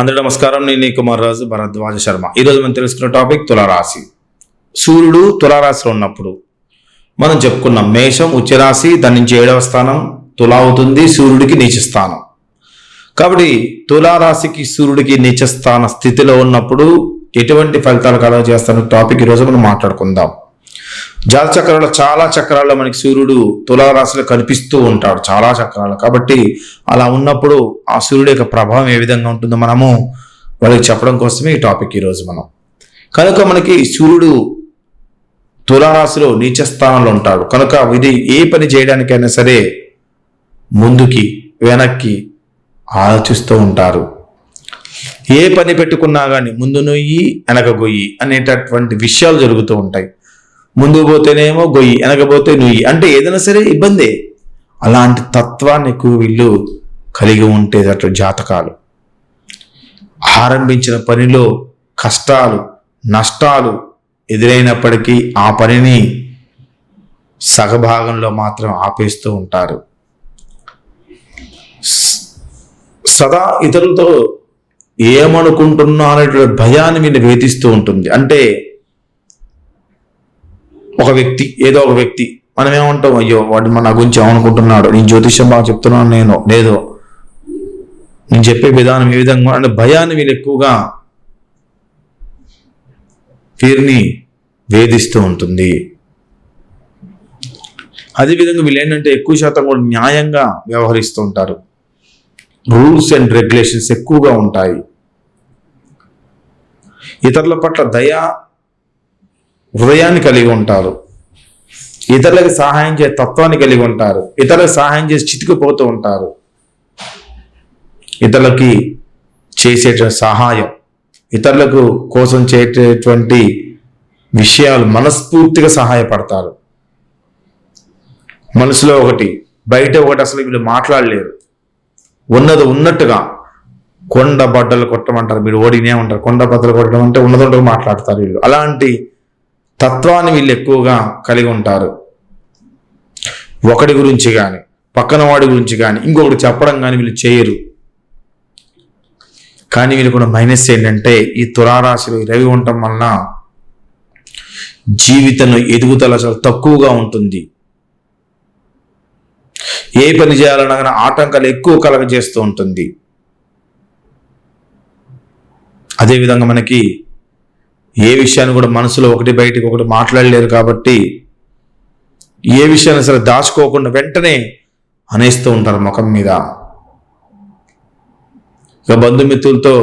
అందరి నమస్కారం. నేను కుమార్ రాజు భరద్వాజ శర్మ. ఈరోజు మనం తెలుసుకున్న టాపిక్ తులారాశి. సూర్యుడు తులారాశిలో ఉన్నప్పుడు మనం చెప్పుకున్నాం మేషం ఉచ్చరాశి దాని నుంచి ఏడవ స్థానం తులా అవుతుంది సూర్యుడికి నీచ స్థానం. కాబట్టి తులారాశికి సూర్యుడికి నీచ స్థాన స్థితిలో ఉన్నప్పుడు ఎటువంటి ఫలితాలు కలవ చేస్తాను టాపిక్ ఈరోజు మనం మాట్లాడుకుందాం. జాత చక్రాల్లో చాలా చక్రాల్లో మనకి సూర్యుడు తులారాశిలో కనిపిస్తూ ఉంటాడు చాలా చక్రాలు కాబట్టి అలా ఉన్నప్పుడు ఆ సూర్యుడు యొక్క ప్రభావం ఏ విధంగా ఉంటుందో మనము వాళ్ళకి చెప్పడం కోసమే ఈ టాపిక్ ఈరోజు మనం. కనుక మనకి సూర్యుడు తులారాశిలో నీచ స్థానంలో ఉంటాడు. కనుక ఇది ఏ పని చేయడానికైనా సరే ముందుకి వెనక్కి ఆలోచిస్తూ ఉంటారు. ఏ పని పెట్టుకున్నా కానీ ముందు నొయ్యి వెనక గొయ్యి అనేటటువంటి విషయాలు జరుగుతూ ఉంటాయి. ముందు పోతేనేమో గొయ్యి వెనకపోతే నుయ్యి. అంటే ఏదైనా సరే ఇబ్బందే. అలాంటి తత్వాన్ని ఎక్కువ వీళ్ళు కలిగి ఉంటేదట జాతకాలు. ఆరంభించిన పనిలో కష్టాలు నష్టాలు ఎదురైనప్పటికీ ఆ పనిని సగభాగంలో మాత్రం ఆపేస్తూ ఉంటారు. సదా ఇతరులతో ఏమనుకుంటున్నా అనేటువంటి భయాన్ని మీరు వేధిస్తూ ఉంటుంది. అంటే ఒక వ్యక్తి ఏదో ఒక వ్యక్తి మనం ఏమంటాం అయ్యో వాడు మన గురించి ఏమనుకుంటున్నాడు? నేను జ్యోతిష్యం బాగా చెప్తున్నాను నేను. లేదో. నేను చెప్పే విధానం ఏ విధంగా అంటే భయాన్ని వీళ్ళు ఎక్కువగా వీరిని వేధిస్తూ ఉంటుంది. అదేవిధంగా వీళ్ళు ఏంటంటే ఎక్కువ శాతం కూడా న్యాయంగా వ్యవహరిస్తూ ఉంటారు. రూల్స్ అండ్ రెగ్యులేషన్స్ ఎక్కువగా ఉంటాయి. ఇతరుల పట్ల దయ హృదయాన్ని కలిగి ఉంటారు. ఇతరులకు సహాయం చేసే తత్వాన్ని కలిగి ఉంటారు. ఇతరులకు సహాయం చేసి చితికిపోతూ ఉంటారు. ఇతరులకి చేసేట సహాయం ఇతరులకు కోసం చేసేటువంటి విషయాలు మనస్ఫూర్తిగా సహాయపడతారు. మనసులో ఒకటి బయట ఒకటి అసలు వీళ్ళు మాట్లాడలేరు. ఉన్నది ఉన్నట్టుగా కొండ బడ్డలు కొట్టమంటారు మీరు ఓడినే ఉంటారు. కొండ బద్దలు కొట్టడం అంటే ఉన్నది మాట్లాడతారు వీళ్ళు. అలాంటి తత్వాన్ని వీళ్ళు ఎక్కువగా కలిగి ఉంటారు. ఒకడి గురించి కానీ పక్కన వాడి గురించి కానీ ఇంకొకటి చెప్పడం కానీ వీళ్ళు చేయరు. కానీ వీళ్ళు కూడా మైనస్ ఏంటంటే ఈ తులారాశిలో రవి ఉండటం వలన జీవితంలో ఎదుగుదల చాలా తక్కువగా ఉంటుంది. ఏ పని చేయాలన్నా కానీ ఆటంకాలు ఎక్కువ కలగజేస్తూ ఉంటుంది. అదేవిధంగా మనకి ఏ విషయాన్ని కూడా మనసులో ఒకటి బయటికి ఒకటి మాట్లాడలేరు కాబట్టి ఏ విషయాన్ని సరే దాచుకోకుండా వెంటనే అనేస్తూ ఉంటారు ముఖం మీద. ఇక బంధుమిత్రులతో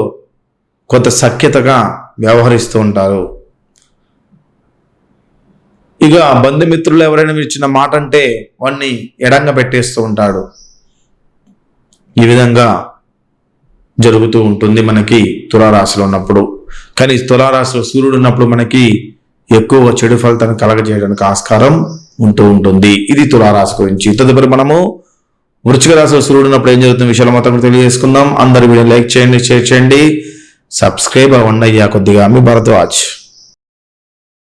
కొంత సఖ్యతగా వ్యవహరిస్తూ ఉంటారు. ఇక బంధుమిత్రులు ఎవరైనా మీరు ఇచ్చిన మాట అంటే వాడిని ఎడంగా పెట్టేస్తూ ఉంటాడు. ఈ విధంగా జరుగుతూ ఉంటుంది మనకి తులారాశిలో ఉన్నప్పుడు. కానీ తులారాశిలో సూర్యుడు ఉన్నప్పుడు మనకి ఎక్కువ చెడు ఫలితాన్ని కలగజేయడానికి ఆస్కారం ఉంటూ ఉంటుంది. ఇది తులారాశి గురించి. తదుపరి మనము వృచ్చిక రాశిలో సూర్యుడు ఉన్నప్పుడు ఏం జరుగుతున్న విషయాలు మాత్రం తెలియజేసుకుందాం. అందరు వీడియో లైక్ చేయండి షేర్ చేయండి. సబ్స్క్రైబ్ అవ్వండి అయ్యా కొద్దిగా. మీ భరద్వాజ్.